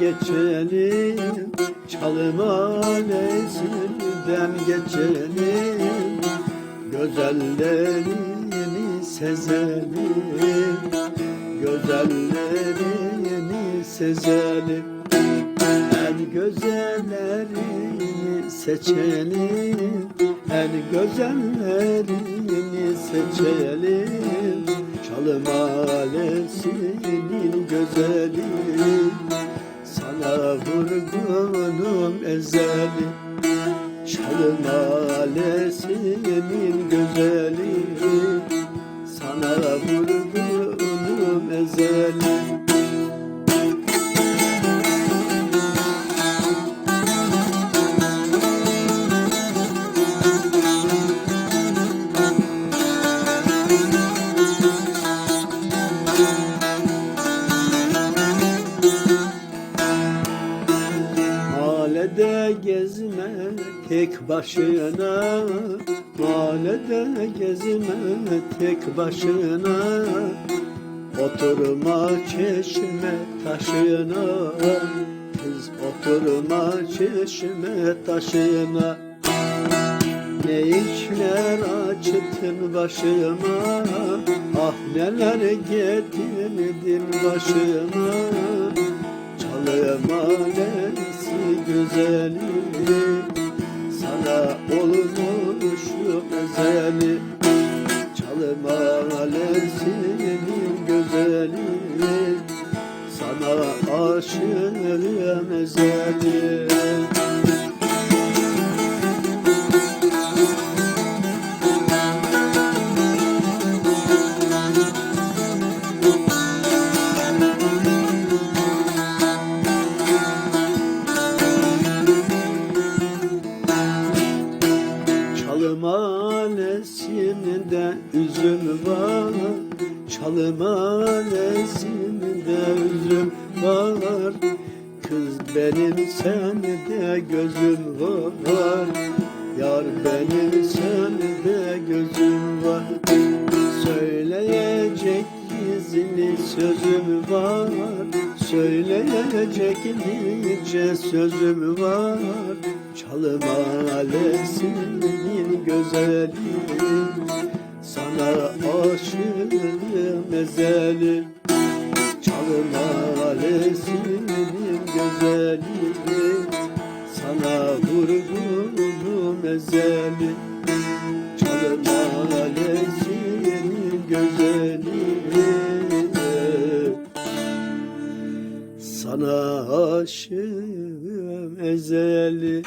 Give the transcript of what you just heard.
geçelim Çalım alesinden geçelim Gözellerini sezelim Gözellerini sezelim En gözellerini seçelim En gözellerini seçelim. Çalım alesinin gözeli vurgunum ezeli. Çalım alesinin güzeli. Sana vurgunum ezeli tek başına Mahallede gezme tek başına. Oturma çeşme taşına Kız oturma çeşme taşına. Ne işler açtın başıma Ah neler getirdin başıma Çalım alesi güzeli. Sana olmuş özeli Çalım alesinin güzeli. Sana aşığım ezeli alesinde üzüm var Çalım alesinde üzüm var. Kız benim sende gözüm var Yar benim sende gözüm var. Söyleyecek gizli sözüm var Söyleyecek nice sözüm var. Çalım alesinin güzeli Sana aşığım ezeli Çalım alesinin güzeli Sana vurgunum ezeli Sana aşığım ezeli.